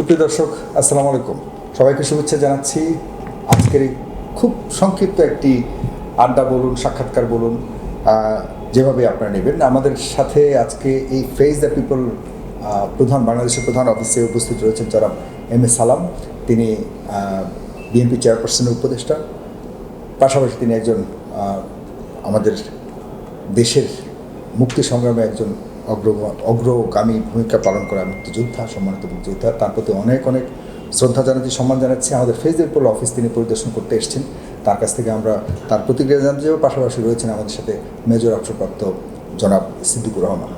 সুপ্রিয় দর্শক, আসসালামু আলাইকুম। সবাইকে শুভেচ্ছা জানাচ্ছি। আজকের এই খুব সংক্ষিপ্ত একটি আড্ডা বলুন, সাক্ষাৎকার বলুন যেভাবে আপনারা নেবেন। আমাদের সাথে আজকে এই ফেস দ্য পিপল প্রধান, বাংলাদেশের প্রধান অফিসে উপস্থিত রয়েছেন যারা এম এ সালাম। তিনি বিএনপি চেয়ারপারসনের উপদেষ্টা। পাশাপাশি তিনি একজন আমাদের দেশের মুক্তি সংগ্রামে একজন অগ্র, অগ্রগামী ভূমিকা পালন করা মুক্তিযোদ্ধা, সম্মানিত মুক্তিযোদ্ধা। তার প্রতি অনেক অনেক শ্রদ্ধা জানাচ্ছি, সম্মান জানাচ্ছি। আমাদের ফেসবুক অফিস তিনি পরিদর্শন করতে এসেছেন। তার কাছ থেকে আমরা তার প্রতিক্রিয়া জানতে যাব পাশাপাশি রয়েছেন আমাদের সাথে মেজর অবসরপ্রাপ্ত জনাব সিদ্দিকুর রহমান।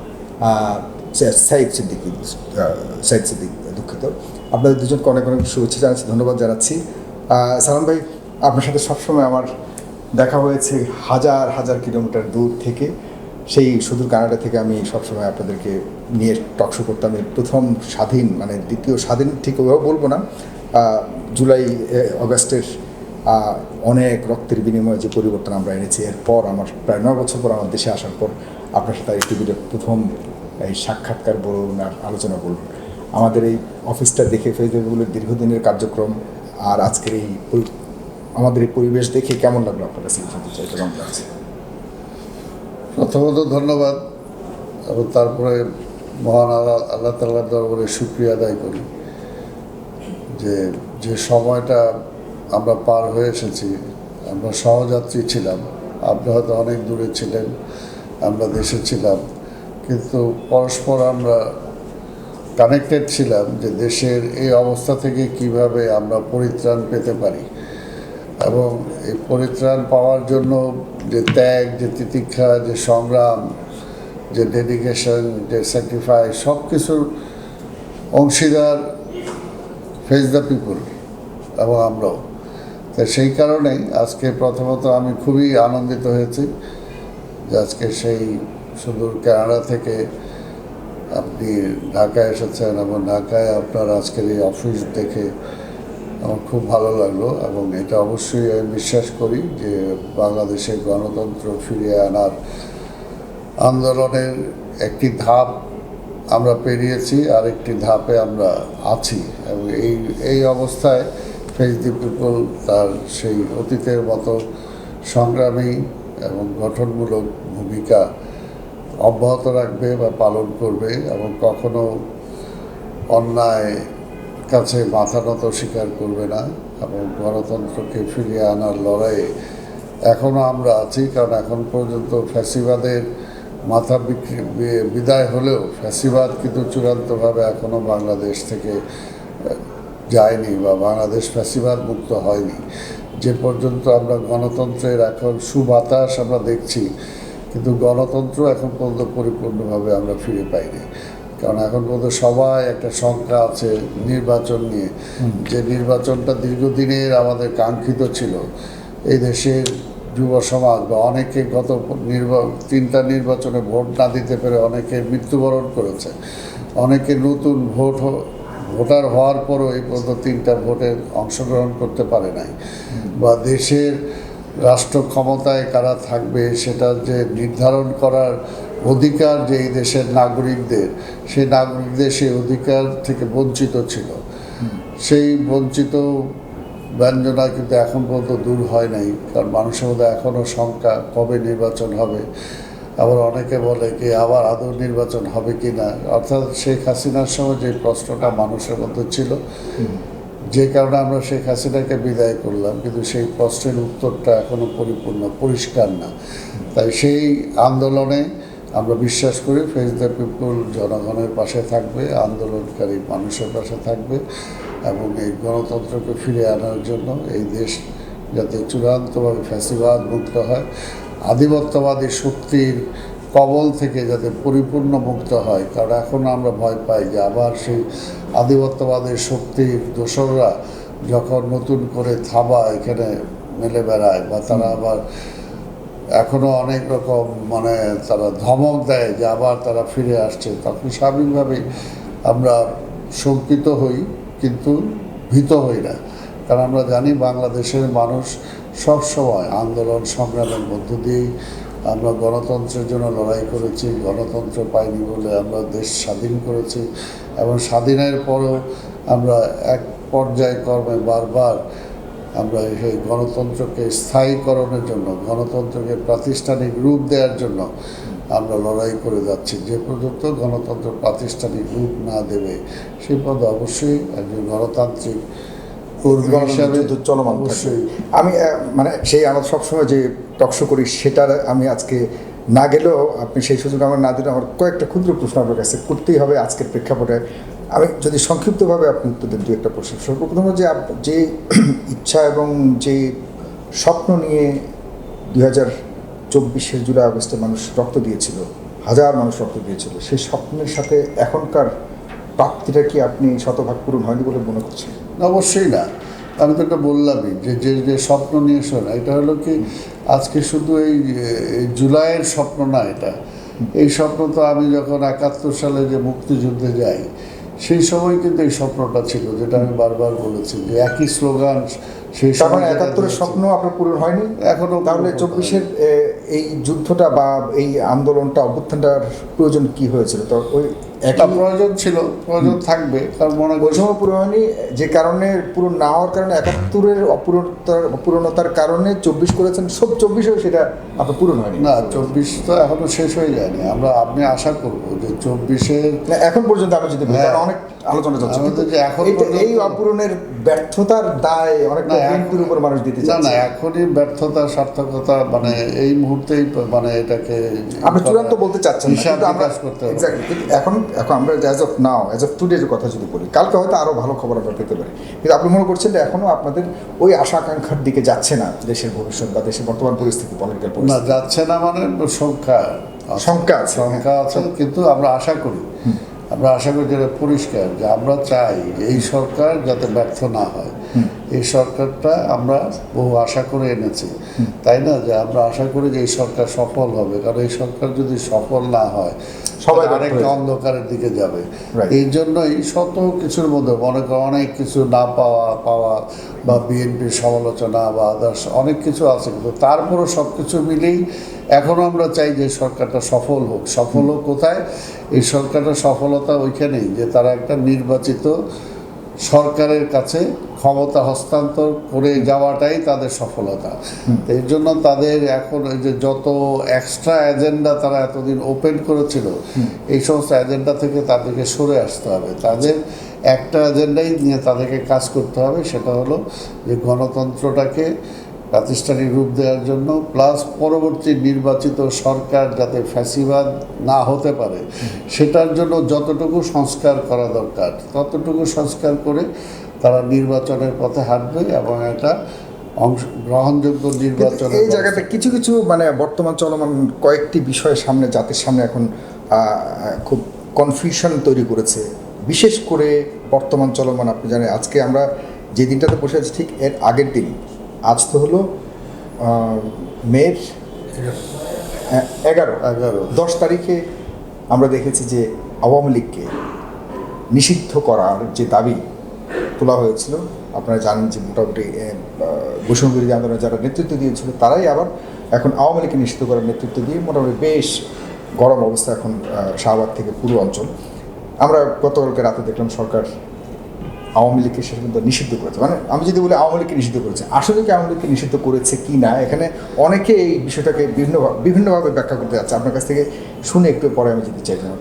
সাইদ সিদ্দিকি সাইদ সিদ্দিক দুঃখিত। আপনাদের দুজনকে অনেক অনেক শুভেচ্ছা জানাচ্ছি, ধন্যবাদ জানাচ্ছি। সালাম ভাই, আপনার সাথে সবসময় আমার দেখা হয়েছে হাজার হাজার কিলোমিটার দূর থেকে। সেই সুদূর কানাডা থেকে আমি সবসময় আপনাদেরকে নিয়ে টকশো করতাম। প্রথম স্বাধীন মানে দ্বিতীয় স্বাধীন ঠিক ওভাবে বলব না জুলাই অগাস্টের অনেক রক্তের বিনিময়ে যে পরিবর্তন আমরা এনেছি, এরপর আমার প্রায় নয় বছর পর আমার দেশে আসার পর আপনার সাথে এই টিভিতে প্রথম, এই সাক্ষাৎকার বলুন আর আলোচনা বলুন। আমাদের এই অফিসটা দেখে ফেসবুকের দীর্ঘদিনের কার্যক্রম আর আজকের এই আমাদের এই পরিবেশ দেখে কেমন লাগল আপনার কাছে? জানতে চাই। কেমন লাগছে প্রথমত ধন্যবাদ এবং তারপরে মহান আল্লাহ আল্লাহ তাল্লাহ দরবারে সুক্রিয়া আদায় করি যে যে সময়টা আমরা পার হয়ে এসেছি, আমরা সহযাত্রী ছিলাম, আপনি হয়তো অনেক দূরে ছিলেন, আমরা দেশে ছিলাম, কিন্তু পরস্পর আমরা কানেক্টেড ছিলাম যে দেশের এই অবস্থা থেকে কীভাবে আমরা পরিত্রাণ পেতে পারি। এবং এই পরিত্রাণ পাওয়ার জন্য যে ত্যাগ, যে তিতিক্ষা, যে সংগ্রাম, যে ডেডিকেশন যে স্যাক্রিফাইস সব কিছুর অংশীদার ফেস দ্য পিপুল এবং আমরাও। তো সেই কারণেই আজকে প্রথমত আমি খুবই আনন্দিত হয়েছি যে আজকে সেই সুদূর কানাডা থেকে আপনি ঢাকায় এসেছেন এবং ঢাকায় আপনার আজকের এই অফিস দেখে আমার খুব ভালো লাগল এবং এটা অবশ্যই আমি বিশ্বাস করি যে বাংলাদেশে গণতন্ত্র ফিরিয়ে আনার আন্দোলনের একটি ধাপ আমরা পেরিয়েছি আর একটি ধাপে আমরা আছি এবং এই এই অবস্থায় ফেস দি পিপল তার সেই অতীতের মতো সংগ্রামী এবং গঠনমূলক ভূমিকা অব্যাহত রাখবে বা পালন করবে এবং কখনো অন্যায় কাছে মাথা নত স্বীকার করবে না এবং গণতন্ত্রকে ফিরিয়ে আনার লড়াইয়ে এখনও আমরা আছি, কারণ এখন পর্যন্ত ফ্যাসিবাদের মাথা বিদায় হলেও ফ্যাসিবাদ কিন্তু চূড়ান্তভাবে এখনও বাংলাদেশ থেকে যায়নি বা বাংলাদেশ ফ্যাসিবাদ মুক্ত হয়নি। যে পর্যন্ত আমরা গণতন্ত্রের এখন সুবাতাস আমরা দেখছি, কিন্তু গণতন্ত্র এখন পর্যন্ত পরিপূর্ণভাবে আমরা ফিরে পাইনি। কারণ এখন পর্যন্ত সবাই একটা শঙ্কা আছে নির্বাচন নিয়ে। যে নির্বাচনটা দীর্ঘদিনের আমাদের কাঙ্ক্ষিত ছিল এই দেশের যুব সমাজ বা অনেকে গত নির্বা তিনটা নির্বাচনে ভোট না দিতে পেরে অনেকে মৃত্যুবরণ করেছে। অনেকে নতুন ভোট ভোটার হওয়ার পরও এই পর্যন্ত তিনটা ভোটে অংশগ্রহণ করতে পারে নাই। বা দেশের রাষ্ট্র ক্ষমতায় কারা থাকবে সেটা যে নির্ধারণ করার অধিকার যে এই দেশের নাগরিকদের, সেই নাগরিকদের সেই অধিকার থেকে বঞ্চিত ছিল। সেই বঞ্চিত ব্যঞ্জনা কিন্তু এখন পর্যন্ত দূর হয় নাই, কারণ মানুষের মধ্যে এখনও শঙ্কা কবে নির্বাচন হবে। আবার অনেকে বলে কি, আবার আদৌ নির্বাচন হবে কি না অর্থাৎ শেখ হাসিনার সময় যে প্রশ্নটা মানুষের মধ্যে ছিল, যে কারণে আমরা শেখ হাসিনাকে বিদায় করলাম, কিন্তু সেই প্রশ্নের উত্তরটা এখনও পরিপূর্ণ, পরিষ্কার না। তাই সেই আন্দোলনে আমরা বিশ্বাস করি ফেস দ্য পিপুল জনগণের পাশে থাকবে আন্দোলনকারী মানুষের পাশে থাকবে এবং এই গণতন্ত্রকে ফিরে আনার জন্য এই দেশ যাতে চূড়ান্তভাবে ফ্যাসিবাদ মুক্ত হয় আধিপত্যবাদী শক্তির কবল থেকে যাতে পরিপূর্ণ মুক্ত হয়। কারণ এখন আমরা ভয় পাই যে আবার সেই আধিপত্যবাদের শক্তির দোসররা যখন নতুন করে থাবা এখানে মেলে বেড়ায় বা তারা আবার এখনও অনেক রকম মানে তারা ধমক দেয় যে আবার তারা ফিরে আসছে। তখন স্বাভাবিকভাবেই আমরা শঙ্কিত হই, কিন্তু ভীত হই না। কারণ আমরা জানি বাংলাদেশের মানুষ সবসময় আন্দোলন সংগ্রামের মধ্য দিয়েই আমরা গণতন্ত্রের জন্য লড়াই করেছি, গণতন্ত্র পাইনি বলে আমরা দেশ স্বাধীন করেছি এবং স্বাধীনের পরেও আমরা এক পর্যায় কর্মে বারবার আমরা সেই গণতন্ত্রকে স্থায়ীকরণের জন্য গণতন্ত্রকে প্রাতিষ্ঠানিক রূপ দেওয়ার জন্য আমরা লড়াই করে যাচ্ছি। যে পর্যন্ত গণতন্ত্র প্রাতিষ্ঠানিক রূপ না দেবে সেই পদ অবশ্যই একজন গণতান্ত্রিক চলমান অবশ্যই আমি মানে সেই আমরা সবসময় যে টকশো করি সেটার আমি আজকে না গেলেও আপনি সেই সুযোগ আমার না দিলে আমার কয়েকটা ক্ষুদ্র প্রশ্ন আপনার কাছে। করতেই হবে আজকের প্রেক্ষাপটে। আমি যদি সংক্ষিপ্তভাবে আপনি উত্তর দেন দু একটা প্রশ্ন সর্বপ্রথম যে যে ইচ্ছা এবং যে স্বপ্ন নিয়ে দুই হাজার চব্বিশে জুলাই আগস্টে মানুষ রক্ত দিয়েছিল হাজার মানুষ রক্ত দিয়েছিল সেই স্বপ্নের সাথে এখনকার প্রাপ্তিটা কি আপনি শতভাগ পূরণ হয়নি বলে মনে করছেন? অবশ্যই না। আমি তো এটা বললামই যে যে যে স্বপ্ন নিয়ে শোনা এটা হলো কি আজকে শুধু এই এই জুলাইয়ের স্বপ্ন না এটা। এই স্বপ্ন তো আমি যখন একাত্তর সালে যে মুক্তিযুদ্ধে যাই সেই সময় কিন্তু এই স্বপ্নটা ছিল যেটা আমি বারবার বলেছি যে একই স্লোগান সেই সময় একাত্তরের স্বপ্ন আপনার পূরণ হয়নি? এখনও তাহলে চব্বিশের এই যুদ্ধটা বা এই আন্দোলনটা অভ্যুত্থানটার প্রয়োজন কি হয়েছিল? তো ওই একটা প্রয়োজন ছিল প্রয়োজন থাকবে কারণ মনে বৈষম্য পূরণ হয়নি যে কারণে পূরণ না হওয়ার কারণে একাত্তরের অপূরণতার অপূরণতার কারণে চব্বিশ করেছেন সব চব্বিশেও সেটা আপনার পূরণ হয়নি। না চব্বিশ তো এখনও শেষ হয়ে যায়নি। আমরা আপনি আশা করব যে চব্বিশে এখন পর্যন্ত আমি যদি হ্যাঁ। অনেক আলোচনা চলছে। কিন্তু যে এখন এই অপূরণের ব্যর্থতার দায় অনেকটা বিএনপির উপর মানুষ দিতে না না এখনই ব্যর্থতা সার্থকতা মানে এই মুহূর্তেই মানে এটাকে আপনি চূড়ান্ত বলতে চাচ্ছেন কিন্তু আমরা করতে কিন্তু এখন এখন আমরা as of now as of টুডের কথা যদি বলি কালকে হয়তো আরও ভালো খবর আমরা পেতে পারি। কিন্তু আপনি মনে করছেন যে এখনও আপনাদের ওই আশা আকাঙ্ক্ষার দিকে যাচ্ছে না দেশের ভবিষ্যৎ বা দেশের বর্তমান পরিস্থিতি পলিটিক্যাল না যাচ্ছে না মানে সংখ্যা আছে, সংখ্যা আছে কিন্তু আমরা আশা করি। আমরা আশা করি যেটা পরিষ্কার যে আমরা চাই যে এই সরকার যাতে ব্যর্থ না হয়। এই সরকারটা আমরা বহু আশা করে এনেছি। তাই না? যে আমরা আশা করি যে এই সরকার সফল হবে। কারণ এই সরকার যদি সফল না হয় সবাই আরেকটা অন্ধকারের দিকে যাবে। এই জন্যই শত কিছুর মধ্যে মনে করো অনেক কিছু না পাওয়া পাওয়া বা বিএনপির সমালোচনা বা আদার্স অনেক কিছু আছে। কিন্তু তারপরও সব কিছু মিলেই এখনও আমরা চাই যে সরকারটা সফল হোক। সফল হোক কোথায়? এই সরকারটা সফলতা ওইখানেই যে তারা একটা নির্বাচিত সরকারের কাছে ক্ষমতা হস্তান্তর করে যাওয়াটাই তাদের সফলতা। এই জন্য তাদের এখন ওই যে যত এক্সট্রা এজেন্ডা তারা এতদিন ওপেন করেছিল, এই সমস্ত এজেন্ডা থেকে তাদেরকে সরে আসতে হবে। তাদের একটা এজেন্ডাই নিয়ে তাদেরকে কাজ করতে হবে, সেটা হলো যে গণতন্ত্রটাকে প্রাতিষ্ঠানিক রূপ দেওয়ার জন্য প্লাস পরবর্তী নির্বাচিত সরকার যাতে ফ্যাসিবাদ না হতে পারে সেটার জন্য যতটুকু সংস্কার করা দরকার ততটুকু সংস্কার করে তারা নির্বাচনের পথে হাঁটবে এবং একটা অংশ গ্রহণযোগ্য নির্বাচন এই জায়গাতে কিছু কিছু মানে বর্তমান চলমান কয়েকটি বিষয় সামনে জাতির সামনে এখন খুব কনফিউশন তৈরি করেছে। বিশেষ করে বর্তমান চলমান আপনি জানেন আজকে আমরা যে দিনটাতে বসে আছি ঠিক এর আগের দিন আজ তো হলো মের এগারো এগারো। দশ তারিখে আমরা দেখেছি যে আওয়ামী লীগকে নিষিদ্ধ করার যে দাবি তোলা হয়েছিল আপনারা জানেন যে মোটামুটি বিরোধী আন্দোলনে যারা নেতৃত্ব দিয়েছিল তারাই আবার এখন আওয়ামী লীগকে নিষিদ্ধ করার নেতৃত্ব দিয়ে মোটামুটি বেশ গরম অবস্থা এখন শাহবাগ থেকে পুরো অঞ্চল আমরা গতকালকে রাতে দেখলাম সরকার আওয়ামী লীগকে শেষ পর্যন্ত নিষিদ্ধ করেছে। মানে আমি যদি বলি আওয়ামী লীগকে নিষিদ্ধ করেছে আসলে কি আওয়ামী লীগকে নিষিদ্ধ করেছে কি না? এখানে অনেকে এই বিষয়টাকে বিভিন্ন বিভিন্নভাবে ব্যাখ্যা করতে যাচ্ছে। আপনার কাছ থেকে শুনে একটু পরে আমি যদি চাই আমার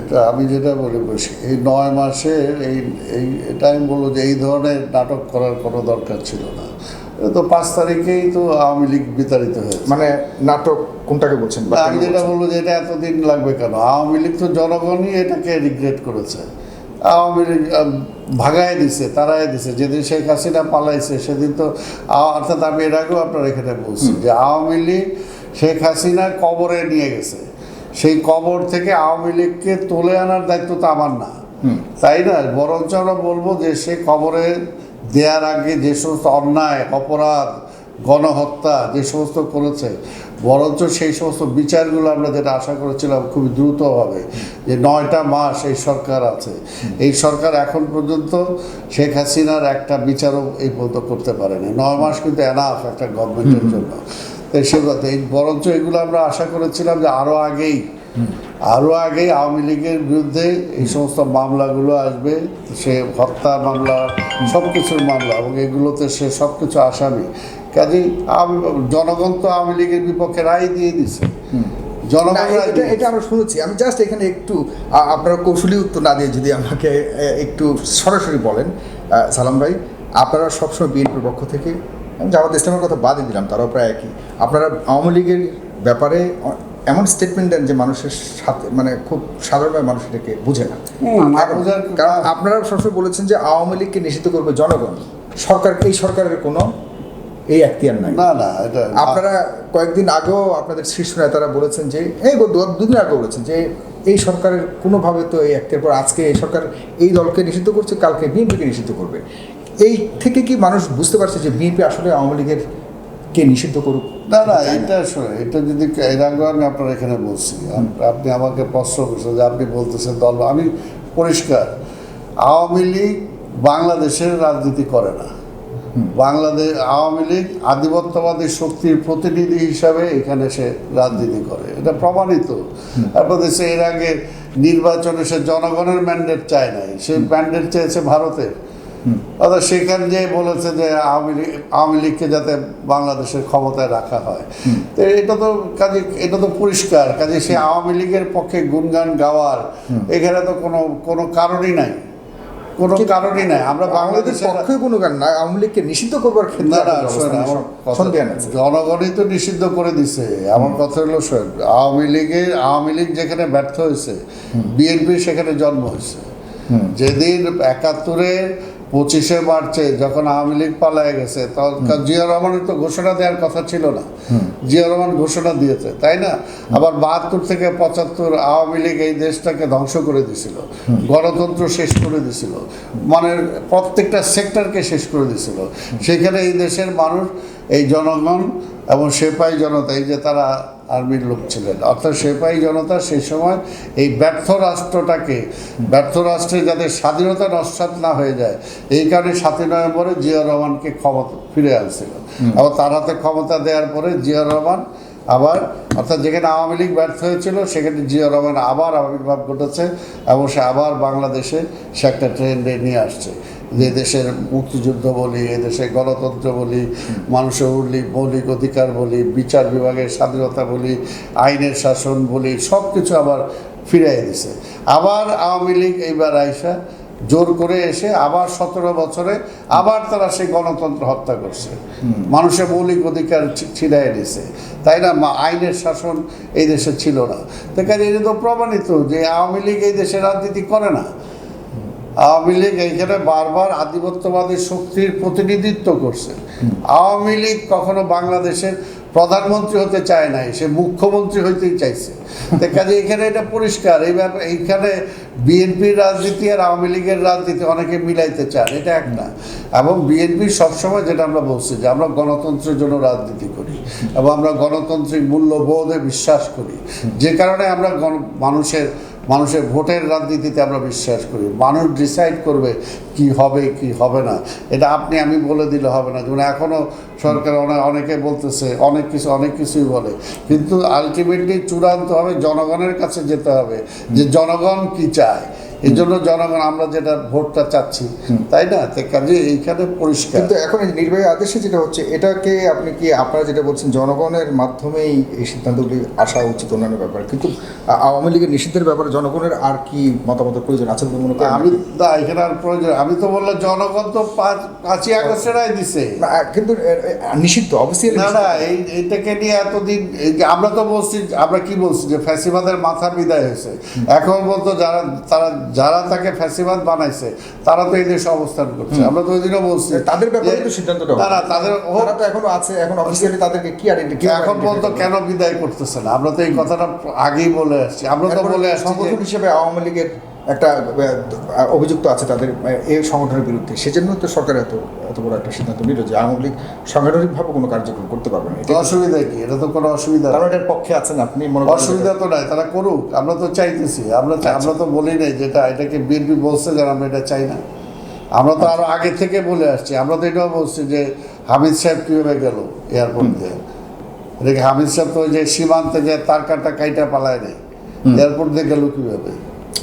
এটা আমি যেটা বলে বসি এই নয় মাসের এই এই এটা আমি বলব যে এই ধরনের নাটক করার কোনো দরকার ছিল না। তো পাঁচ তারিখেই তো আওয়ামী লীগ বিতাড়িত হয়েছে। মানে নাটক কোনটাকে বলছেন আমি যেটা বলব যে এটা এতদিন লাগবে কেন? আওয়ামী লীগ তো জনগণই এটাকে রিগ্রেট করেছে। আওয়ামী লীগ ভাগায় দিছে তারাই দিছে। যেদিন শেখ হাসিনা পালাইছে সেদিন তো অর্থাৎ আমি এর আগেও আপনার এখানে বলছি যে আওয়ামী লীগ শেখ হাসিনা কবরে নিয়ে গেছে। সেই কবর থেকে আওয়ামী লীগকে তুলে আনার দায়িত্ব তো আমার না। তাই না? বরঞ্চ আমরা বলব যে সে কবরে দেওয়ার আগে যে সমস্ত অন্যায় অপরাধ গণহত্যা যে সমস্ত করেছে বরঞ্চ সেই সমস্ত বিচারগুলো আমরা যেটা আশা করেছিলাম খুব দ্রুত হবে যে নয়টা মাস এই সরকার আছে। এই সরকার এখন পর্যন্ত শেখ হাসিনার একটা বিচারও এই পর্যন্ত করতে পারেনি। নয় মাস কিন্তু এনাফ একটা গভর্নমেন্টের জন্য। তাই সে কথা এই বরঞ্চ এগুলো আমরা আশা করেছিলাম যে আরও আগেই আরও আগে আওয়ামী লীগের বিরুদ্ধে এই সমস্ত মামলাগুলো আসবে। সে হত্যা মামলা সব কিছুর মামলা এবং এগুলোতে সে সব কিছু আসামি। কাজেই আওয়ামী- জনগণ তো আওয়ামী লীগের বিপক্ষে রায় দিয়ে দিছে। এটা আমরা শুনেছি। আমি জাস্ট এখানে একটু আপনারা কৌশলী উত্তর না দিয়ে যদি আমাকে একটু সরাসরি বলেন সালাম ভাই আপনারা সবসময় বিএনপির পক্ষ থেকে আমি জামাত ইসলামের কথা বাদই দিলাম তারাও প্রায় একই। আপনারা আওয়ামী লীগের ব্যাপারে এমন স্টেটমেন্ট দেন যে মানুষের সাথে মানে খুব সাধারণভাবে মানুষ এটাকে বুঝে না। কারণ আপনারা সবসময় বলেছেন যে আওয়ামী লীগকে নিষিদ্ধ করবে জনগণ। সরকার এই সরকারের কোনো এই এখতিয়ার নাই। না না এটা আপনারা কয়েকদিন আগেও আপনাদের শীর্ষ নেতারা বলেছেন যে এই দুদিন আগে বলেছেন যে এই সরকারের কোনোভাবে তো এই একটার পর আজকে এই সরকার এই দলকে নিষিদ্ধ করছে কালকে বিএনপিকে নিষিদ্ধ করবে। এই থেকে কি মানুষ বুঝতে পারছে যে বিএনপি আসলে আওয়ামী লীগের কে নিষিদ্ধ করুক? না না এটা শোনো এটা যদি এর আগেও আমি আপনার এখানে বলছি। আপনি আমাকে প্রশ্ন করছেন যে আপনি বলতেছেন দল আমি পরিষ্কার আওয়ামী লীগ বাংলাদেশের রাজনীতি করে না। বাংলাদেশ আওয়ামী লীগ আধিপত্যবাদী শক্তির প্রতিনিধি হিসাবে এখানে সে রাজনীতি করে। এটা প্রমাণিত। আপনাদের সে এর আগে নির্বাচনে সে জনগণের ম্যান্ডেট চায় নাই। সে ম্যান্ডেট চেয়েছে ভারতের। অর্থাৎ সেখানে যে বলেছে যে আওয়ামী লীগ, আওয়ামী লীগকে যাতে বাংলাদেশের ক্ষমতায় রাখা হয়। তো এটা তো কাজে, এটা তো পরিষ্কার। কাজে সে আওয়ামী লীগের পক্ষে গুণগান গাওয়ার এখানে তো কোনো কোনো কারণই নাই। কোনো কারণই নাই। আমরা বাংলাদেশের পক্ষে কোনো কারণ না আওয়ামী লীগকে নিষিদ্ধ করবার ক্ষেত্রে জনগণই তো নিষিদ্ধ করে দিছে। আমার কথা হলো সাহেব আওয়ামী লীগের আওয়ামী লীগ যেখানে ব্যর্থ হয়েছে বিএনপি সেখানে জন্ম হয়েছে। যেদিন একাত্তরে পঁচিশে মার্চে যখন আওয়ামী লীগ পালায় গেছে তখন জিয়া রহমানের তো ঘোষণা দেওয়ার কথা ছিল না। জিয়া রহমান ঘোষণা দিয়েছে তাই না? আবার বাহাত্তর থেকে পঁচাত্তর আওয়ামী লীগ এই দেশটাকে ধ্বংস করে দিছিল গণতন্ত্র শেষ করে দিছিল মানে প্রত্যেকটা সেক্টরকে শেষ করে দিছিল। সেখানে এই দেশের মানুষ এই জনগণ এবং সেপাই জনতা এই যে তারা আর্মির লোক ছিলেন। অর্থাৎ সেপাই জনতা সেই সময় এই ব্যর্থ রাষ্ট্রটাকে ব্যর্থ রাষ্ট্রে যাতে স্বাধীনতা নস্বাত না হয়ে যায় এই কারণে সাতই নভেম্বরে জিয়া রহমানকে ক্ষমতা ফিরে আনছিল। আবার তার হাতে ক্ষমতা দেওয়ার পরে জিয়া রহমান আবার অর্থাৎ যেখানে আওয়ামী লীগ ব্যর্থ হয়েছিল সেখানে জিয়া রহমান আবার আবির্ভাব ঘটেছে এবং সে আবার বাংলাদেশে সে একটা ট্রেন্ডে নিয়ে আসছে। যে দেশের মুক্তিযুদ্ধ বলি, এ দেশে গণতন্ত্র বলি, মানুষের উল্লিখ মৌলিক অধিকার বলি, বিচার বিভাগের স্বাধীনতা বলি, আইনের শাসন বলি সব কিছু আবার ফিরাই দিছে। আবার আওয়ামী লীগ এইবার আইসা জোর করে এসে আবার সতেরো বছরে আবার তারা সেই গণতন্ত্র হত্যা করছে। মানুষের মৌলিক অধিকার ছিনাই দিছে। তাই না? আইনের শাসন এই দেশে ছিল না। তো কাজে এটা তো প্রমাণিত যে আওয়ামী লীগ এই দেশে রাজনীতি করে না। আওয়ামী লীগ এইখানে বারবার আধিপত্যবাদী শক্তির প্রতিনিধিত্ব করছে। আওয়ামী লীগ কখনো বাংলাদেশের প্রধানমন্ত্রী হতে চায় নাই, সে মুখ্যমন্ত্রী হইতেই চাইছে। কাজে এখানে এটা পরিষ্কার, এই ব্যাপার এইখানে বিএনপির রাজনীতি আর আওয়ামী লীগের রাজনীতি অনেকে মিলাইতে চান, এটা এক না। এবং বিএনপি সবসময় যেটা আমরা বলছি যে আমরা গণতন্ত্রের জন্য রাজনীতি করি এবং আমরা গণতান্ত্রিক মূল্যবোধে বিশ্বাস করি। যে কারণে আমরা মানুষের মানুষের ভোটের রাজনীতিতে আমরা বিশ্বাস করি। মানুষ ডিসাইড করবে কি হবে কি হবে না। এটা আপনি, আমি বলে দিলে হবে না। যেমন এখনও সরকার অনেক বলতেছে, অনেক কিছু, অনেক কিছুই বলে। কিন্তু আলটিমেটলি চূড়ান্তভাবে জনগণের কাছে যেতে হবে যে জনগণ কি চায়। এই জন্য জনগণ আমরা যেটা ভোটটা চাচ্ছি তাই না? তো কাজে এইখানে পরিষ্কার। কিন্তু এখন এই নির্বাহী আদেশে যেটা হচ্ছে এটাকে আপনি কি আপনারা যেটা বলছেন জনগণের মাধ্যমেই এই সিদ্ধান্তগুলি আসা উচিত অন্যান্য ব্যাপারে? কিন্তু আওয়ামী লীগের নিষিদ্ধের ব্যাপারে জনগণের আর কি মতামতের প্রয়োজন আছে বলে মনে করেন? আমি না এখানে আর প্রয়োজন আমি তো বললাম জনগণ তো পাঁচ পাঁচই আগস্টের রায় দিছে। কিন্তু নিষিদ্ধ অবশ্যই না না এই এইটাকে নিয়ে এতদিন এই যে আমরা তো বলছি আমরা কি বলছি যে ফ্যাসিবাদের মাথা বিদায় হয়েছে। এখন বলতো যারা তারা যারা তাকে ফ্যাসিবাদ বানাইছে তারা তো এই দেশে অবস্থান করছে। আমরা তো ওই দিনও বলছি। তাদের ব্যাপারে তো সিদ্ধান্তটা না তাদের ও তারা তো এখনও আছে এখন অফিসিয়ালি তাদেরকে কি আইডেন্টি এখন পর্যন্ত কেন বিদায় করতেছে না? আমরা তো এই কথাটা আগেই বলে আসছি। আমরা তো বলে আসছি হিসেবে আওয়ামী লীগের একটা অভিযুক্ত আছে তাদের এই সংগঠনের বিরুদ্ধে। সেজন্য তো সরকার এত এত বড় একটা সিদ্ধান্ত নিল যে আওয়ামী লীগ সাংগঠনিকভাবে কোনো কার্যক্রম করতে পারবে না। এটা অসুবিধা কি? এটা তো কোনো অসুবিধা কারণ এটার পক্ষে আছেন আপনি মনে অসুবিধা তো নাই তারা করুক। আমরা তো চাইতেছি আমরা আচ্ছা। আমরা তো বলি নাই যেটা এটাকে বিএনপি বলছে যে আমরা এটা চাই না। আমরা তো আরও আগে থেকে বলে আসছি আমরা তো এটাও বলছি যে হামিদ সাহেব কীভাবে গেল এয়ারপোর্ট? দিয়ে এদিকে হামিদ সাহেব তো ওই যে সীমান্তে যে তার কাটা কাইটা পালায় নেই এয়ারপোর্ট দিয়ে গেল কীভাবে?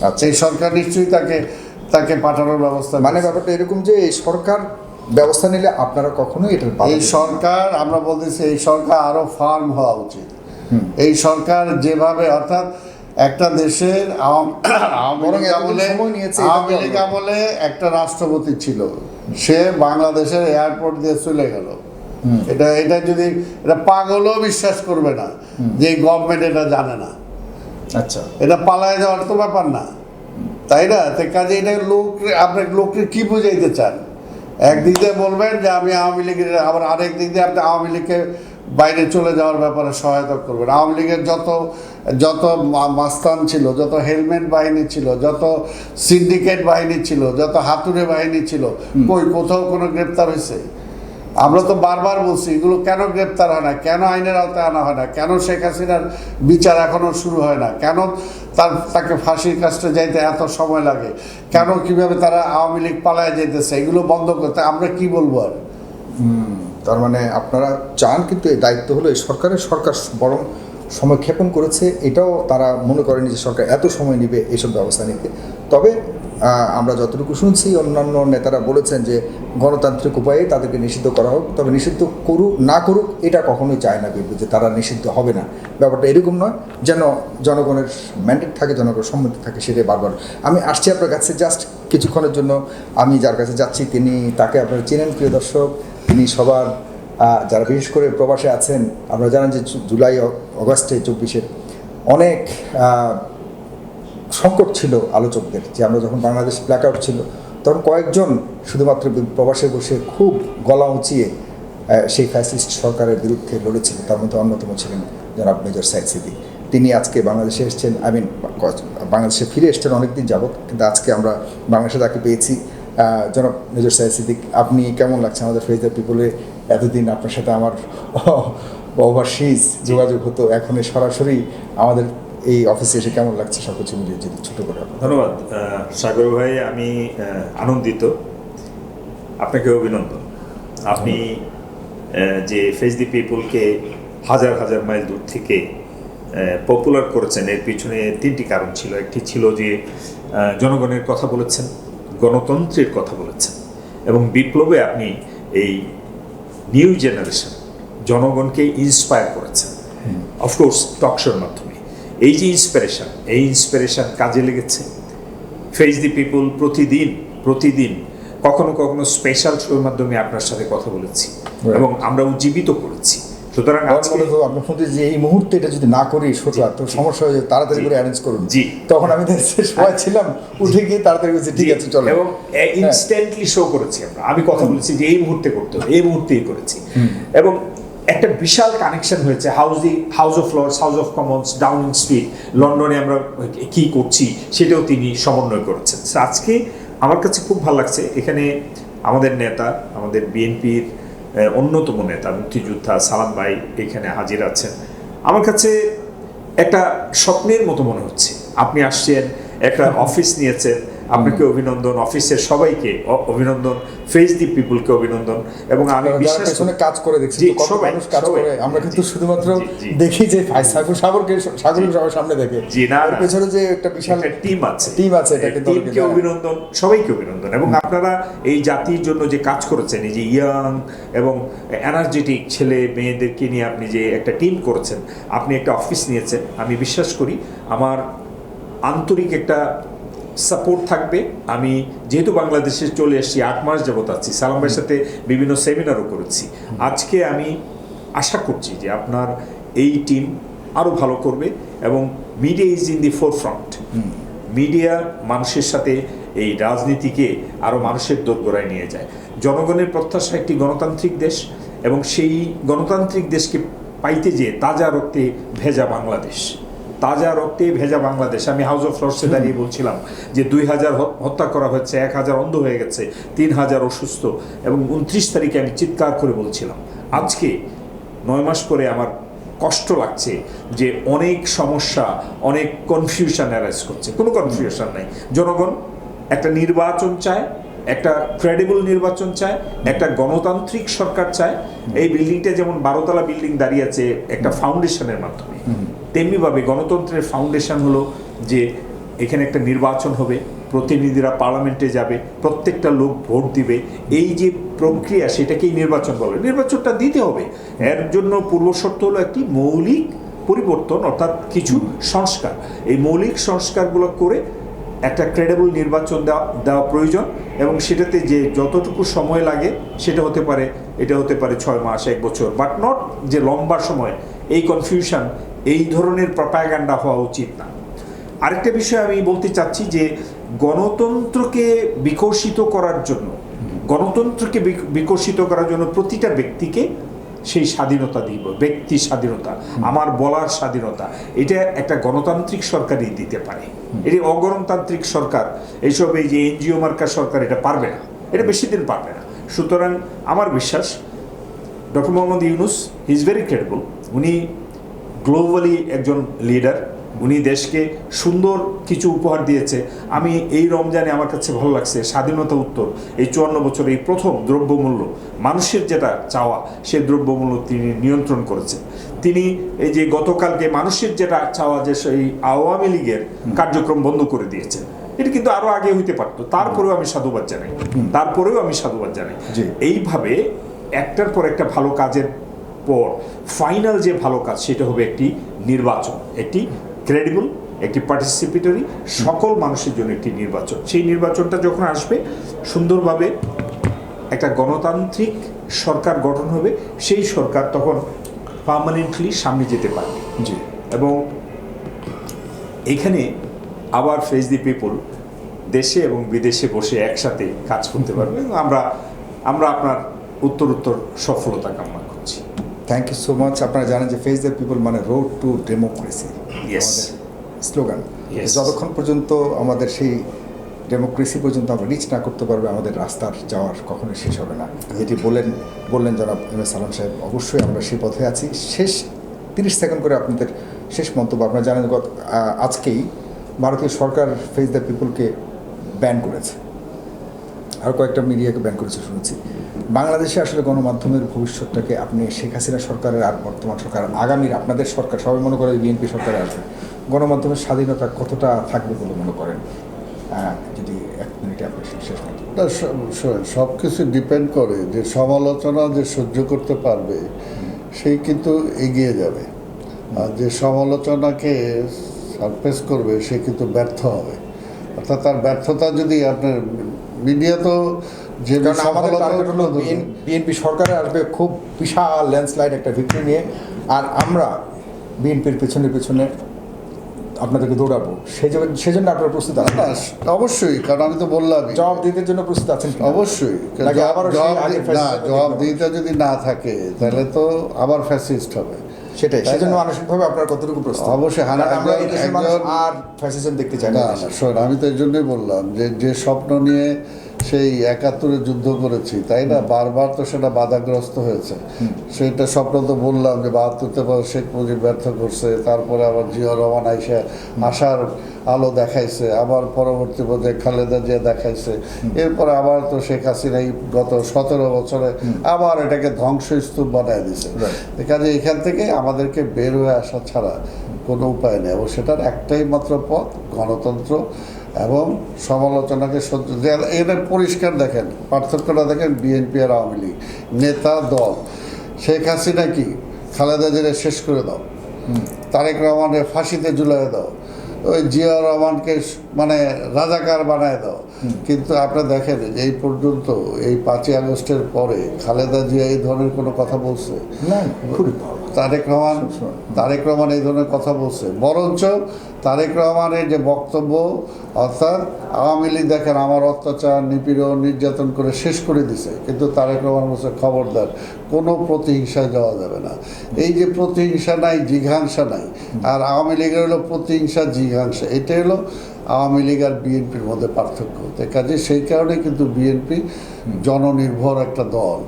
আচ্ছা এই সরকার নিশ্চয়ই তাকে তাকে পাঠানোর ব্যবস্থা মানে। ব্যাপারটা এরকম যে এই সরকার ব্যবস্থা নিলে আপনারা কখনোই বাধা এই সরকার আমরা বলতেছি এই সরকার আরও ফার্ম হওয়া উচিত। এই সরকার যেভাবে অর্থাৎ একটা দেশের আওয়াম- লীগ এটা আমলে একটা রাষ্ট্রপতি ছিল। সে বাংলাদেশের এয়ারপোর্ট দিয়ে চলে গেল। এটা এটা যদি এটা পাগলও বিশ্বাস করবে না যে গভর্নমেন্ট এটা জানে না। আচ্ছা। এটা পালায় যাওয়ার তো ব্যাপার না। তাই না? তো কাজে এটা লোক আপনি লোককে কি বুঝাইতে চান? একদিক দিয়ে বলবেন যে আমি আওয়ামী লীগের আবার আরেক দিক দিয়ে আপনি আওয়ামী লীগকে বাইরে চলে যাওয়ার ব্যাপারে সহায়তা করবেন। আওয়ামী লীগের যত যত মাস্তান ছিল যত হেলমেট বাহিনী ছিল যত সিন্ডিকেট বাহিনী ছিল যত হাতুড়ে বাহিনী ছিল কই কোথাও কোনো গ্রেপ্তার হয়েছে আমরা তো বারবার বলছি, এগুলো কেন গ্রেপ্তার হয় না? কেন আইনের আওতায় আনা হয় না? কেন শেখ হাসিনার বিচার এখনও শুরু হয় না? কেন তার, তাকে ফাঁসির কাজটা যাইতে এত সময় লাগে? কেন কীভাবে তারা আওয়ামী লীগ পালায় যেতেছে এগুলো বন্ধ করতে আমরা কি বলব আর? তার মানে আপনারা চান কিন্তু এই দায়িত্ব হলো এই সরকারের, সরকার বরং সময় ক্ষেপণ করেছে, এটাও তারা মনে করেনি যে সরকার এত সময় নেবে এইসব ব্যবস্থা নিতে। তবে আমরা যতটুকু শুনছি, অন্যান্য নেতারা বলেছেন যে গণতান্ত্রিক উপায়ে তাদেরকে নিষিদ্ধ করা হোক। তবে নিষিদ্ধ করুক, না করুক, এটা কখনোই চায় না বিএনপি যে তারা নিষিদ্ধ হবে না। ব্যাপারটা এরকম নয়, যেন জনগণের ম্যান্ডেট থাকে, জনগণের সম্মতি থাকে সেটাই বারবার। আমি আসছি আপনার কাছে জাস্ট কিছুক্ষণের জন্য। আমি যার কাছে যাচ্ছি, তিনি তাকে আপনারা চেনেন, প্রিয় দর্শক। তিনি সবার যারা বিশেষ করে প্রবাসে আছেন, আপনারা জানেন যে জুলাই অগাস্টে চব্বিশের অনেক সংকট ছিল আলোচকদের, যে আমরা যখন বাংলাদেশ ব্ল্যাক আউট ছিল, তখন কয়েকজন শুধুমাত্র প্রবাসে বসে খুব গলা উঁচিয়ে সেই ফ্যাসিস্ট সরকারের বিরুদ্ধে লড়েছিলেন। তার মধ্যে অন্যতম ছিলেন জনাব মেজর সাইদ সিদ্দিক। তিনি আজকে বাংলাদেশে এসেছেন আই মিন বাংলাদেশে ফিরে এসেছেন অনেকদিন যাবৎ, কিন্তু আজকে আমরা বাংলাদেশে তাকে পেয়েছি। জনাব মেজর সাইদ সিদ্দিক, আপনি কেমন লাগছে আমাদের ফেস দ্য পিপলে এতদিন আপনার সাথে আমার ওভারসিজ যোগাযোগ হতো, এখন সরাসরি আমাদের এই অফিসে এসে কেমন লাগছে সব কিছু মিলিয়ে যদি ছোটো করে ধন্যবাদ। সাগর ভাই আমি আনন্দিত। আপনাকে অভিনন্দন। আপনি যে ফেস দি পিপুলকে হাজার হাজার মাইল দূর থেকে পপুলার করেছেন এর পিছনে তিনটি কারণ ছিল। একটি ছিল যে জনগণের কথা বলেছেন গণতন্ত্রের কথা বলেছেন এবং বিপ্লবে আপনি এই নিউ জেনারেশন জনগণকে ইন্সপায়ার করেছেন। অফকোর্স টকশোর মাধ্যমে। এই যে ইন্সপিরেশন এই ইন্সপিরেশন কাজে লেগেছে। ফেস দি পিপুল প্রতিদিন প্রতিদিন কখনো কখনো স্পেশাল শোর মাধ্যমে আপনার সাথে কথা বলেছি এবং আমরা উজ্জীবিত করেছি। সুতরাং আপনার মধ্যে যে এই মুহূর্তে এটা যদি না করি সোজা তো সমস্যা হয়ে যাবে তাড়াতাড়ি করে অ্যারেঞ্জ করুন। জি। তখন আমি সবাই ছিলাম উঠে গিয়ে তাড়াতাড়ি বলছি ঠিক আছে চলো। এবং ইনস্ট্যান্টলি শো করেছি আমরা। আমি কথা বলেছি যে এই মুহূর্তে করতে হবে এই মুহূর্তেই করেছি। এবং একটা বিশাল কানেকশন হয়েছে। House the house of lords house of commons downing street লন্ডনে আমরা কি করছি সেটাও তিনি সমন্বয় করেছেন। আজকে আমার কাছে খুব ভালো লাগছে। এখানে আমাদের নেতা আমাদের বিএনপির অন্যতম নেতা মুক্তিযোদ্ধা সালাম ভাই এখানে হাজির আছেন। আমার কাছে একটা স্বপ্নের মতো মনে হচ্ছে। আপনি আসছেন একটা অফিস নিয়েছেন আপনাকে অভিনন্দন অফিসের সবাইকে অভিনন্দন ফেস দি পিপুলকে অভিনন্দন এবং আমি বিশ্বাস পেছনে কাজ করে দেখছি তো কত সবাই, মানুষ কাজ করে। আমরা কিন্তু শুধুমাত্র। দেখি যে সাগর সাগরকে সাগরকে সবার সামনে দেখে। জি, না, না। পেছনে যে একটা বিশাল টিম আছে। টিম আছে, এটা কিন্তু টিমকে অভিনন্দন সবাইকে অভিনন্দন। এবং আপনারা এই জাতির জন্য যে কাজ করেছেন এই যে ইয়াং এবং এনার্জেটিক ছেলে মেয়েদেরকে নিয়ে আপনি যে একটা টিম করেছেন আপনি একটা অফিস নিয়েছেন আমি বিশ্বাস করি আমার আন্তরিক একটা সাপোর্ট থাকবে। আমি যেহেতু বাংলাদেশে চলে এসেছি আট মাস যাবত আছি সালাম ভাইয়ের সাথে বিভিন্ন সেমিনারও করেছি। আজকে আমি আশা করছি যে আপনার এই টিম আরও ভালো করবে এবং media is in the forefront media মানুষের সাথে এই রাজনীতিকে আরও মানুষের দোরগোড়ায় নিয়ে যায়। জনগণের প্রত্যাশা একটি গণতান্ত্রিক দেশ এবং সেই গণতান্ত্রিক দেশকে পাইতে যেয়ে তাজা রক্তে ভেজা বাংলাদেশ। তাজা রক্তে ভেজা বাংলাদেশ। আমি হাউস অফ লর্ডসে দাঁড়িয়ে বলছিলাম যে দুই হাজার হত্যা করা হয়েছে এক হাজার অন্ধ হয়ে গেছে, তিন হাজার অসুস্থ এবং উনত্রিশ তারিখে আমি চিৎকার করে বলছিলাম। আজকে নয় মাস পরে আমার কষ্ট লাগছে যে অনেক সমস্যা, অনেক কনফিউশন অ্যারাইজ করছে। কোনো কনফিউশন নাই। জনগণ একটা নির্বাচন চায়, একটা ক্রেডিবল নির্বাচন চায়, একটা গণতান্ত্রিক সরকার চায়। এই বিল্ডিংটা যেমন বারোতলা বিল্ডিং দাঁড়িয়ে আছে একটা ফাউন্ডেশনের মাধ্যমে। তেমনিভাবে গণতন্ত্রের ফাউন্ডেশন হলো যে এখানে একটা নির্বাচন হবে, প্রতিনিধিরা পার্লামেন্টে যাবে, প্রত্যেকটা লোক ভোট দিবে। এই যে প্রক্রিয়া সেটাকেই নির্বাচন বলে। নির্বাচনটা দিতে হবে। এর জন্য পূর্বশর্ত হলো একটি মৌলিক পরিবর্তন, অর্থাৎ কিছু সংস্কার। এই মৌলিক সংস্কারগুলো করে একটা ক্রেডেবল নির্বাচন দেওয়া দেওয়া প্রয়োজন এবং সেটাতে যে যতটুকু সময় লাগে, সেটা হতে পারে, এটা হতে পারে ছয় মাস, এক বছর বাট নট যে লম্বা সময়। এই কনফিউশন এই ধরনের প্রপাগান্ডা হওয়া উচিত না। আরেকটা বিষয় আমি বলতে চাচ্ছি যে গণতন্ত্রকে বিকশিত করার জন্য, গণতন্ত্রকে বিকশিত করার জন্য প্রতিটা ব্যক্তিকে সেই স্বাধীনতা দিব, ব্যক্তি স্বাধীনতা, আমার বলার স্বাধীনতা। এটা একটা গণতান্ত্রিক সরকারই দিতে পারে। এটি অগণতান্ত্রিক সরকার, এইসব এই যে এনজিও মার্কা সরকার এটা পারবে না, এটা বেশি দিন পারবে না। সুতরাং আমার বিশ্বাস, doctor Mohammad Yunus he is very credible উনি গ্লোবালি একজন লিডার উনি দেশকে সুন্দর কিছু উপহার দিয়েছে। আমি এই রমজানে আমার কাছে ভালো লাগছে স্বাধীনতা উত্তর। এই চুয়ান্ন বছর এই প্রথম দ্রব্যমূল্য মানুষের যেটা চাওয়া সে দ্রব্যমূল্য তিনি নিয়ন্ত্রণ করেছে তিনি এই যে গতকালকে মানুষের যেটা চাওয়া যে সেই আওয়ামী লীগের কার্যক্রম বন্ধ করে দিয়েছেন এটা কিন্তু আরও আগে হইতে পারতো। তারপরেও আমি সাধুবাদ জানাই। তারপরেও আমি সাধুবাদ জানাই। জি। এইভাবে একটার পর একটা ভালো কাজের পর ফাইনাল যে ভালো কাজ সেটা হবে একটি নির্বাচন একটি ক্রেডিবল একটি পার্টিসিপেটরি সকল মানুষের জন্য একটি নির্বাচন। সেই নির্বাচনটা যখন আসবে সুন্দরভাবে একটা গণতান্ত্রিক সরকার গঠন হবে সেই সরকার তখন পার্মানেন্টলি সামনে যেতে পারবে। জি। এবং এখানে আবার ফেস দি পিপল দেশে এবং বিদেশে বসে একসাথে কাজ করতে পারবে। এবং আমরা আমরা আপনার উত্তর উত্তর সফলতা কামনা করছি থ্যাংক ইউ সো মাচ আপনারা জানেন যে ফেস দ্য পিপল মানে রোড টু ডেমোক্রেসি. স্লোগান। যতক্ষণ পর্যন্ত আমাদের সেই ডেমোক্রেসি পর্যন্ত আমরা রিচ না করতে পারবে আমাদের রাস্তার যাওয়ার কখনোই শেষ হবে না। যেটি বললেন বললেন জনাব এম এস সালাম সাহেব অবশ্যই আমরা সেই পথে আছি। শেষ তিরিশ সেকেন্ড করে আপনাদের শেষ মন্তব্য। আপনারা জানেন গত আজকেই ভারতীয় সরকার ফেস দ্য পিপলকে ব্যান করেছে। আর কয়েকটা মিডিয়াকে ব্যান করেছে শুনেছি। বাংলাদেশে আসলে গণমাধ্যমের ভবিষ্যৎটাকে আপনি শেখ হাসিনা সরকারের আর বর্তমান সরকার, আগামীর আপনাদের সরকার, সবাই মনে করে বিএনপি সরকারে আসবে গণমাধ্যমের স্বাধীনতা কতটা থাকবে বলে মনে করেন? যদি এক মিনিটে আপনি শেষ সব কিছু ডিপেন্ড করে যে সমালোচনা যে সহ্য করতে পারবে, সেই কিন্তু এগিয়ে যাবে। আর যে সমালোচনাকে সারফেস করবে, সে কিন্তু ব্যর্থ হবে। অর্থাৎ তার ব্যর্থতা যদি আপনার, মিডিয়া তো যে কারণ আমাদের টার্গেট হলো বিএনপি সরকারে আসবে খুব বিশাল ল্যান্ডস্লাইড একটা ভিক্টরি নিয়ে। আর আমরা বিএনপির পেছনে পেছনে আপনাদেরকে দৌড়াবো। সেই জন্য সেজন্য আপনারা প্রস্তুত আছেন। অবশ্যই কারণ আমি তো বললাম জবাব দিতে জন্য প্রস্তুত আছেন অবশ্যই নাকি জবাব- না দিতে যদি না থাকে তাহলে তো আবার ফ্যাসিস্ট হবে। সেটাই সেজন্য মানসিকভাবে আপনার কতটুকু প্রস্তুত? অবশ্যই, কারণ আমরা আর ফ্যাসিজম দেখতে চাই না শোন আমি তো এই জন্যই বললাম যে যে স্বপ্ন নিয়ে সেই একাত্তরে যুদ্ধ করেছি তাই না? বারবার তো সেটা বাধাগ্রস্ত হয়েছে। সেটা স্বপ্ন তো বললাম যে বাহাত্তরতে পর শেখ মুজিব ব্যর্থ করছে তারপরে আবার জিয়া রহমান আইসা আসার আলো দেখাইছে আবার পরবর্তী পর্যায়ে খালেদা জিয়া দেখাইছে। এরপর আবার তো শেখ হাসিনা এই গত সতেরো বছরে আবার এটাকে ধ্বংসস্তূপ বানায় দিছে. কাজে এখান থেকে আমাদেরকে বের হয়ে আসা ছাড়া কোনো উপায় নেই। এবং সেটার একটাই মাত্র পথ গণতন্ত্র। এবং সমালোচনাকে সহ্য এদের পরিষ্কার দেখেন পার্থক্যটা দেখেন বিএনপি আর আওয়ামী লীগ। নেতা দল। শেখ হাসিনা কি? খালেদা জিয়া শেষ করে দাও। তারেক রহমানের ফাঁসিতে ঝুলাই দাও। ওই জিয়া রহমানকে মানে রাজাকার বানায় দাও। কিন্তু আপনি দেখেন যে এই পর্যন্ত এই পাঁচই আগস্টের পরে খালেদা জিয়া এই ধরনের কোনো কথা বলছে? তারেক রহমান তারেক রহমান এই ধরনের কথা বলছে। বরঞ্চ তারেক রহমানের যে বক্তব্য অর্থাৎ আওয়ামী লীগ দেখেন আমার অত্যাচার নিপীড়ন নির্যাতন করে শেষ করে দিছে কিন্তু তারেক রহমান বলছে খবরদার কোনো প্রতিহিংসায় যাওয়া যাবে না। এই যে প্রতিহিংসা নাই জিঘাংসা নাই আর আওয়ামী লীগের হলো প্রতিহিংসা জিঘাংসা। এটা হলো আওয়ামী লীগ আর বিএনপির মধ্যে পার্থক্য। তো কাজে সেই কারণে কিন্তু বিএনপি জননির্ভর একটা দল।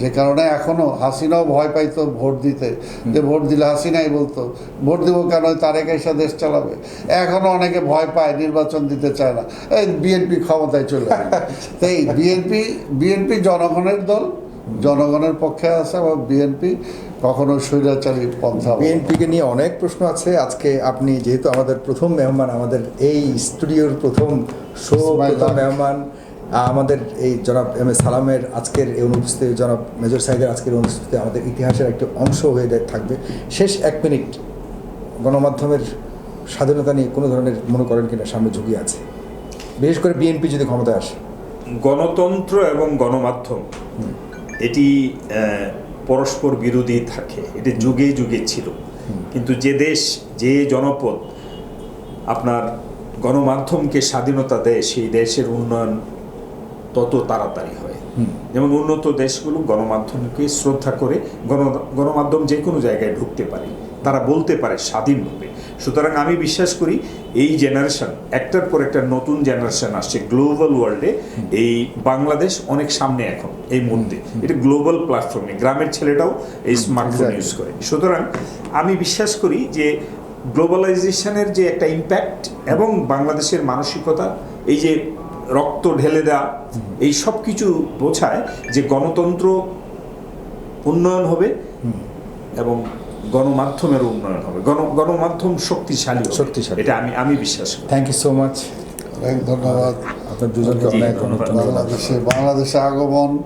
যে কারণে এখনও হাসিনাও ভয় পাইতো ভোট দিতে। যে ভোট দিলে হাসিনাই বলতো, ভোট দিব কেন? তারেক এসে দেশ চালাবে। এখনও অনেকে ভয় পায়, নির্বাচন দিতে চায় না। এই বিএনপি ক্ষমতায় চলে। তাই বিএনপি বিএনপি জনগণের দল, জনগণের পক্ষে আছে এবং বিএনপি কখনো স্বৈরাচারী পন্থা বিএনপিকে নিয়ে অনেক প্রশ্ন আছে। আজকে আপনি যেহেতু আমাদের প্রথম মেহমান আমাদের এই স্টুডিওর প্রথম শো। মেহমান আমাদের এই জনাব এম এস সালামের আজকের এই অনুপস্থিতি জনাব মেজর সাহেবের আজকের অনুপস্থিতি আমাদের ইতিহাসের একটি অংশ হয়ে থাকবে। শেষ এক মিনিট গণমাধ্যমের স্বাধীনতা নিয়ে কোনো ধরনের মনে করেন কিনা সামনে ঝুঁকি আছে। বিশেষ করে বিএনপি যদি ক্ষমতায় আসে। গণতন্ত্র এবং গণমাধ্যম এটি পরস্পর বিরোধী থাকে। এটি যুগে যুগে ছিল। কিন্তু যে দেশ যে জনপদ আপনার গণমাধ্যমকে স্বাধীনতা দেয় সেই দেশের উন্নয়ন তত তাড়াতাড়ি হয়। যেমন উন্নত দেশগুলো গণমাধ্যমকে শ্রদ্ধা করে গণ গণমাধ্যম যে কোনো জায়গায় ঢুকতে পারে তারা বলতে পারে স্বাধীনভাবে। সুতরাং আমি বিশ্বাস করি এই জেনারেশন একটার পর একটা নতুন জেনারেশন আসছে গ্লোবাল ওয়ার্ল্ডে এই বাংলাদেশ অনেক সামনে এখন এই মুহূর্তে। এটা গ্লোবাল প্ল্যাটফর্মে গ্রামের ছেলেটাও এই স্মার্টফোন ইউজ করে। সুতরাং আমি বিশ্বাস করি যে গ্লোবালাইজেশনের যে একটা ইম্প্যাক্ট এবং বাংলাদেশের মানসিকতা এই যে রক্ত ঢেলে দেওয়া এই সব কিছু বোঝায় যে গণতন্ত্র উন্নয়ন হবে এবং গণমাধ্যমের উন্নয়ন হবে। গণ গণমাধ্যম শক্তিশালী শক্তিশালী। এটা আমি আমি বিশ্বাস করি। থ্যাংক ইউ সো মাচ অনেক ধন্যবাদ। আপনার দুজনকে অনেক বাংলাদেশে বাংলাদেশে আগমন।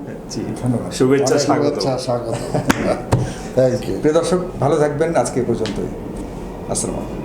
ধন্যবাদ। শুভেচ্ছা স্বাগত। শুভেচ্ছা স্বাগত। থ্যাংক ইউ প্রিয় দর্শক ভালো থাকবেন। আজকে পর্যন্ত পর্যন্তই। আসসালাম